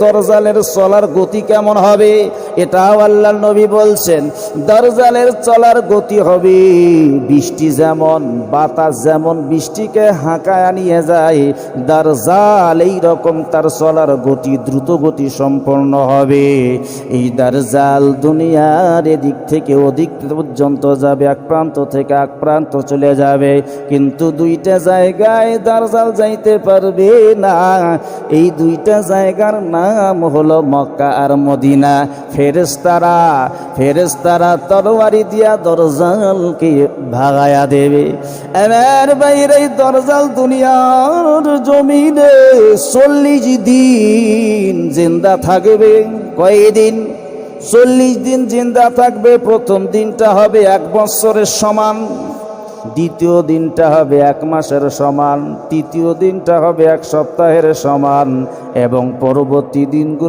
দরজালের চলার গতি কেমন হবে? এটাও আল্লাহ নবী বলছেন, দরজালের চলার গতি হবে বৃষ্টি যেমন, বাতাস যেমন, বৃষ্টিকে হাঁকায় নিয়ে যায়, দারজাল এই রকম তার চলার গতি, দ্রুত গতি সম্পন্ন হবে। এই দারজাল দুনিয়ার এদিক থেকে ওদিক পর্যন্ত যাবে, এক প্রান্ত থেকে এক প্রান্ত চলে যাবে, কিন্তু দুইটা জায়গায় দারজাল যাইতে পারবে না। এই দুইটা জায়গার নাম হলো মক্কা আর মদিনা। ফেরেস্তারা ফেরেস্তারা তরবারি দিয়া দরজালকে ভাগায়া দেবে। এবার বাইরে দরজাল দুনিয়ার জমিনে চল্লিশ দিন জিন্দা থাকবে। কয়দিন? চল্লিশ দিন জিন্দা থাকবে। প্রথম দিনটা হবে এক বছরের সমান। দ্বিতীয় দিনটা হবে এক মাসের সমান, তৃতীয় দিনটা হবে এক সপ্তাহের সমান, এবং পরবর্তী দিনগুলো